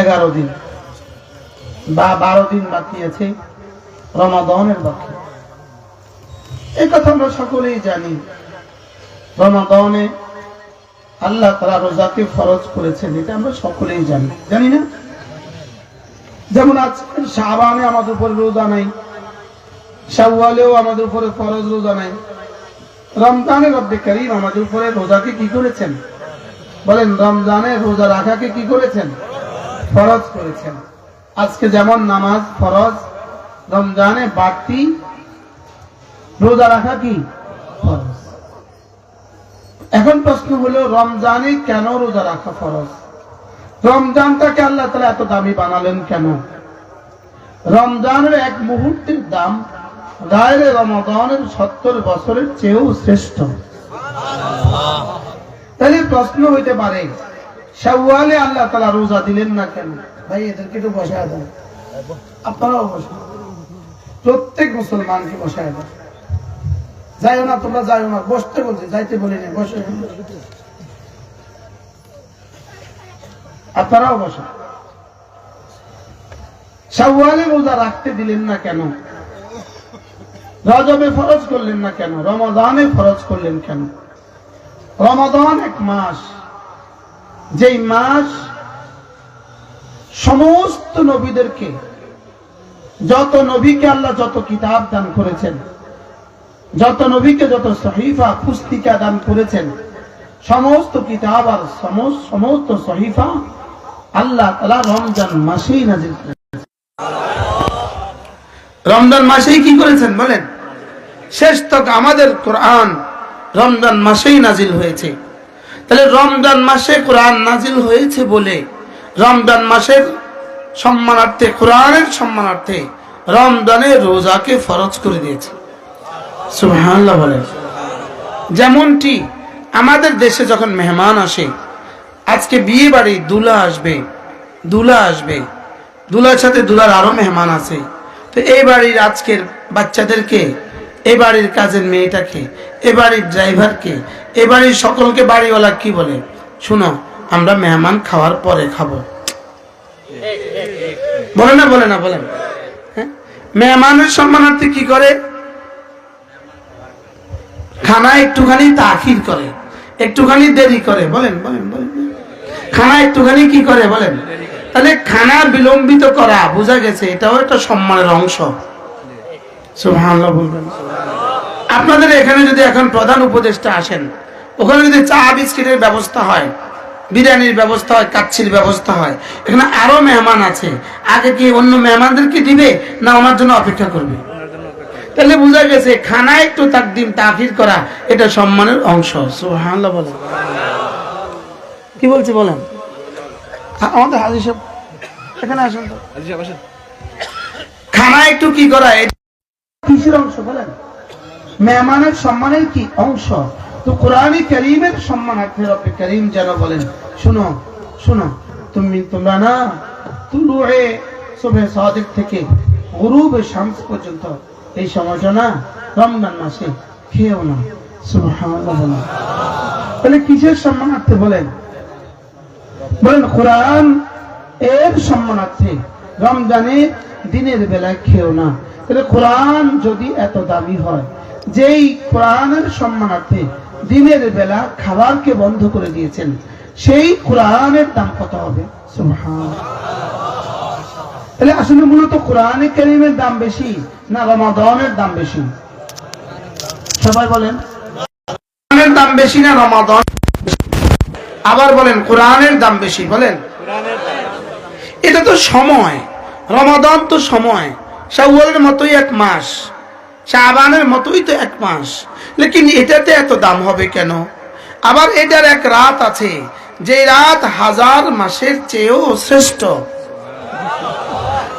এগারো দিন বা বারো দিন বাকি আছে রমাদনের বাকি। এই কথা আমরা সকলেই জানি। রমাদনে আল্লাহ তারা রোজাকে ফরজ করেছেন, এটা আমরা সকলেই জানি। জানি না? যেমন আজ শাহবানে আমাদের উপরে রোজা নাই, শাওয়ালেও আমাদের উপরে ফরজ রোজা নাই। রমজানে রব্বে আমাদের উপরে রোজাকে কি করেছেন? বলেন রমজানে রোজা রাখাকে কি করেছেন? ফরজ করেছেন। আজকে যেমন নামাজ ফরজ, রমজানে বাড়তি রোজা রাখা কি? ফরজ। এখন প্রশ্ন হলো, রমজানে কেন রোজা রাখা ফরজ? রমজানটাকে আল্লাহ তালা এত দামি বানালেন কেন? রমজানের এক মুহূর্তের দাম গায়ের রমজানের সত্তর বছরের চেয়েও শ্রেষ্ঠ। তাহলে প্রশ্ন হইতে পারে শাওয়ালে আল্লাহ তালা রোজা দিলেন না কেন? ভাই এদেরকে একটু বসায় দেন আপনারাও বসেন। প্রত্যেক মুসলমানকে বসায় দেন যাইও না তোমরা যাইও না বসতে বলছি যাইতে বলি না বসে। আপনারাও বসেন শাওয়ালে রোজা রাখতে দিলেন না কেন? রজবে ফরজ করলেন না কেন? রমাদানে ফরজ করলেন কেন? রমাদান এক মাস। যেই মাস সমস্ত নবীদেরকে, যত নবীকে আল্লাহ যত কিতাব দান করেছেন, যত নবীকে যত সহিফা, পুস্তিকা দান করেছেন, সমস্ত কিতাব আর সমস্ত সহিফা আল্লাহ তালা রমজান মাসেই করেছেন। রমজান মাসেই কি করেছেন বলেন? শেষ তক আমাদের কোরআন রমজান মাসেই নাজিল হয়েছে। তাহলে রমজান মাসে কোরআন নাজিল হয়েছে বলে রমজান মাসের সম্মানার্থে, কোরআনের সম্মানার্থে রমজানে রোজাকে ফরজ করে দিয়েছে। বলেন যেমনটি আমাদের দেশে যখন মেহমান আসে, আজকে বিয়ে বাড়ি দুলা আসবে দুলা আসবে, দুলার সাথে দুলার আরও মেহমান আছে। তো এই বাড়ির আজকের বাচ্চাদেরকে এ বাড়ির কাজের মেয়েটাকে এ বাড়ির ড্রাইভারকে এ বাড়ির সকলকে বাড়িওয়ালা কি বলে? শুনো, আমরা মেহমান খাওয়ার পরে খাব। বলে না বলে না বলেন হ্যাঁ? মেহমানের সম্মানার্থে কি করে? খানা একটুখানি তাখির করে, একটুখানি দেরি করে। বলেন বলেন বলেন। খানা একটুখানি কি করে, বলেন? তাহলে খানা বিলম্বিত করা, বোঝা গেছে, এটাও একটা সম্মানের অংশ। সুবহানাল্লাহ বলবেন। আপনাদের এখানে যদি এখন প্রধান উপদেষ্টা আসেন ওখানে যদি চা বিস্কিটের ব্যবস্থা হয় বিরিয়ানির ব্যবস্থা হয় কাচ্ছির ব্যবস্থা হয় এখানে আরও মেহমান আছে আগে কি অন্য মেহমানদেরকে দিবে না ওনার জন্য অপেক্ষা করবে? তাহলে বোঝা গেছে খানা একটু তাকদিম তাফির করা এটা সম্মানের অংশ। সুবহানাল্লাহ বলেন। কি বলছে বলেন? আমাদের হাজির সাহেব এখানে আসেন তো। খানা একটু কি করা এটা কিসের অংশ বলেন? মেহমানের সম্মানের কি অংশ? তো কোরআনে করিমের রব্বে করিম যেন বলেন। শুনো শুনো, তুমি, তোমরা না তুলুয়ে শুভে সাদিক থেকে গরুবে শামস পর্যন্ত এই সময়টা না রমজান মাসে খেয়েও না। তাহলে কিসের সম্মানার্থে বলেন? বলেন, কোরআন এর সম্মানার্থে রমজানে দিনের বেলায় খেও না। তাহলে কোরআন যদি এত দামি হয় যেই কোরআনের সম্মানার্থে দিনের বেলা খাবারকে বন্ধ করে দিয়েছেন, সেই কোরআনের দাম কত হবে? তাহলে আসলে মূলত কোরআনে করিমের দাম বেশি না রমাদনের দাম বেশি? সবাই বলেন। কোরআনের দাম বেশি না রমাদন আবার বলেন, কোরআনের দাম বেশি, বলেন। এটা তো সময়। রমাদান তো সময়। শাওয়ালের মতোই এক মাস। শাবানের মতোই তো এক মাস। লেকিন এটাতে এত দাম হবে কেন? আবার এটার এক রাত আছে, যে রাত হাজার মাসের চেয়েও শ্রেষ্ঠ।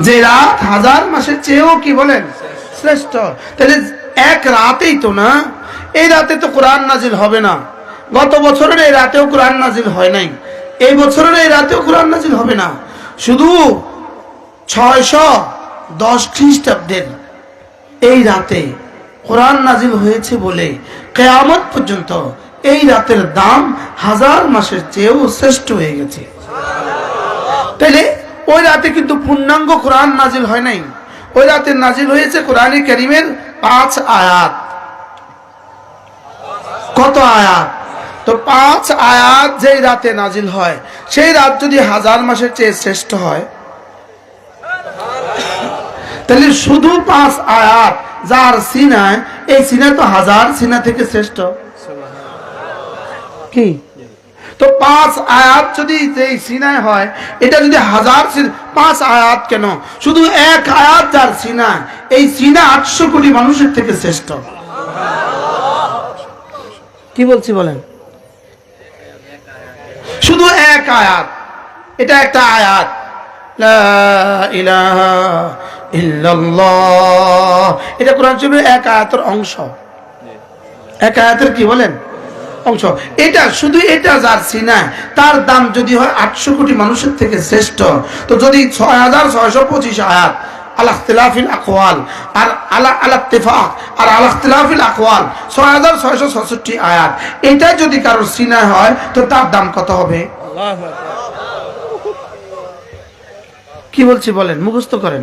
যে রাত হাজার মাসের চেয়েও কি বলেন? শ্রেষ্ঠ। তাহলে এক রাতেই তো না? এই রাতে তো কোরআন নাজিল হবে না। গত বছরের এই রাতেও কোরআন নাজিল হয় নাই। এই বছরের এই রাতেও কোরআন নাজিল হবে না। শুধু ছয়শো দশ খ্রিস্টাব্দের এই রাতে কোরআন নাজিল হয়েছে বলে কেয়ামত পর্যন্ত এই রাতের দাম হাজার মাসের চেয়েও শ্রেষ্ঠ হয়ে গেছে। তাইলে ওই রাতে কিন্তু পূর্ণাঙ্গ কোরআন নাজিল হয় নাই। ওই রাতে নাজিল হয়েছে কোরআনে করিমের পাঁচ আয়াত। কত আয়াত? তো পাঁচ আয়াত যেই রাতে নাজিল হয়, সেই রাত যদি হাজার মাসের চেয়ে শ্রেষ্ঠ হয় তাহলে শুধু পাঁচ আয়াত যার সিনায় এই সিনা তো হাজার সিনা থেকে শ্রেষ্ঠ। কি? তো পাঁচ আয়াত যদি এই সিনায় হয় এটা যদি হাজার পাঁচ আয়াত কেন? শুধু এক আয়াত যার সিনা এই সিনা আটশো কোটি মানুষের থেকে শ্রেষ্ঠ। কি বলছি বলেন? শুধু এক আয়াত এটা একটা আয়াত। লা ইলাহা ইল্লাল্লাহ। এটা কোরআন শরীফের এক আয়াতের অংশ। এক আয়াতের কি বলেন? অংশ। এটা শুধু এটা যার সিনা তার দাম যদি হয় আটশো কোটি মানুষের থেকে শ্রেষ্ঠ। তো যদি ছয় হাজার ছয়শো পঁচিশ আয়াত আলাখতিলাফিল আকওয়াল আর আলা আলাত্তেফাক আর আলাখতিলাফিল আকওয়াল ছয় হাজার ছয়শো ছষট্টি আয়াত এটা যদি কারোর সিনা হয় তো তার দাম কত হবে? কি বলছি বলেন মুখস্থ করেন।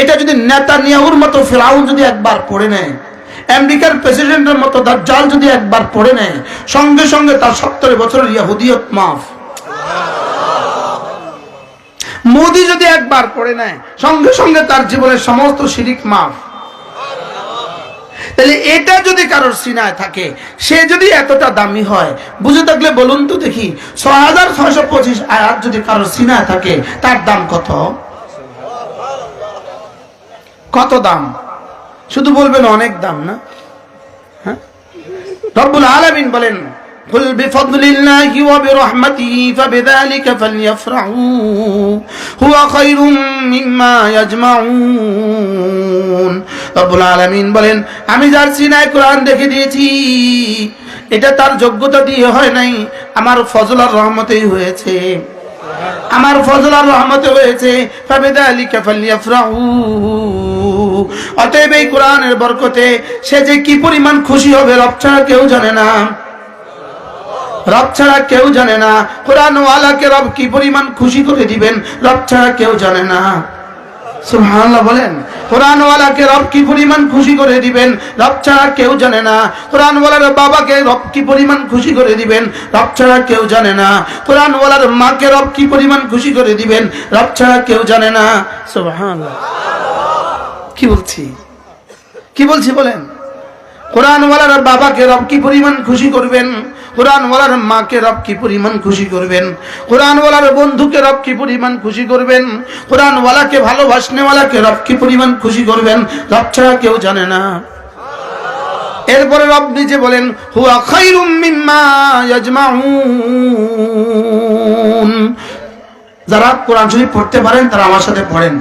এটা যদি নেতা নিয়াহুর মতো ফেরাউন যদি একবার পড়ে নেয়, আমেরিকার প্রেসিডেন্টের মতো দাজ্জাল যদি একবার পড়ে নেয়, সঙ্গে সঙ্গে তার সত্তর বছরের ইয়াহুদিয়ত মাফ। মোদি যদি একবার পড়ে নেয়, সঙ্গে সঙ্গে তার জীবনের সমস্ত শিরিক মাফ। তাহলে এটা যদি কারোর সিনায় থাকে, সে যদি এতটা দামি হয়, বুঝে থাকলে বলুন তো দেখি, ছয় হাজার ছয়শো পঁচিশ আয়াত যদি কারোর সিনায় থাকে, তার দাম কত? কত দাম শুধু বলবেন অনেক দাম না হ্যাঁ রব্বুল আলামিন বলেন قل بفضل الله وبرحمته فبذلك فليفرحوا هو خير مما يجمعون রব্বুল আলামিন বলেন আমি যার সিনায় কোরআন দেখে দিয়েছি এটা তার যোগ্যতা দিয়ে হয় নাই আমার ফজল আর রহমতেই হয়েছে আমার ফজল আর রহমতে হয়েছে অতএব এই কোরআনের বরকতে সে যে কি পরিমাণ খুশি হবে, রব ছাড়া কেউ জানে না। রব ছাড়া কেউ জানে না। কোরআন ওয়ালাকে রব কি পরিমাণ খুশি করে দিবেন, রব ছাড়া কেউ জানে না। সুবহানাল্লাহ বলেন কোরআন ওয়ালাকে রব কি পরিমাণ খুশি করে দিবেন? রব ছাড়া কেউ জানে না। কোরআন ওয়ালার বাবাকে রব কি পরিমাণ খুশি করে দিবেন? রব ছাড়া কেউ জানে না। কোরআন ওয়ালার মাকে রব কি পরিমাণ খুশি করে দিবেন? রব ছাড়া কেউ জানে না। সুবহানাল্লাহ। কি বলছি? কি বলছি বলেন? কোরআনওয়ালার বাবাকে রব কি পরিমাণ খুশি করবেন? কোরআনওয়ালার মাকে রব কি পরিমাণ খুশি করবেন? কোরআনওয়ালার বন্ধুকে রব কি পরিমাণ খুশি করবেন? কোরআনওয়ালাকে ভালোবাসনেওয়ালাকে রব কি পরিমাণ খুশি করবেন? রব ছাড়া কেউ জানে না। এরপরে রব নিজে বলেন, হুয়া খাইরুম মিম্মা ইয়াজমাউন। যারা কোরআন শরীফ পড়তে পারেন, তারা আমার সাথে পড়েন।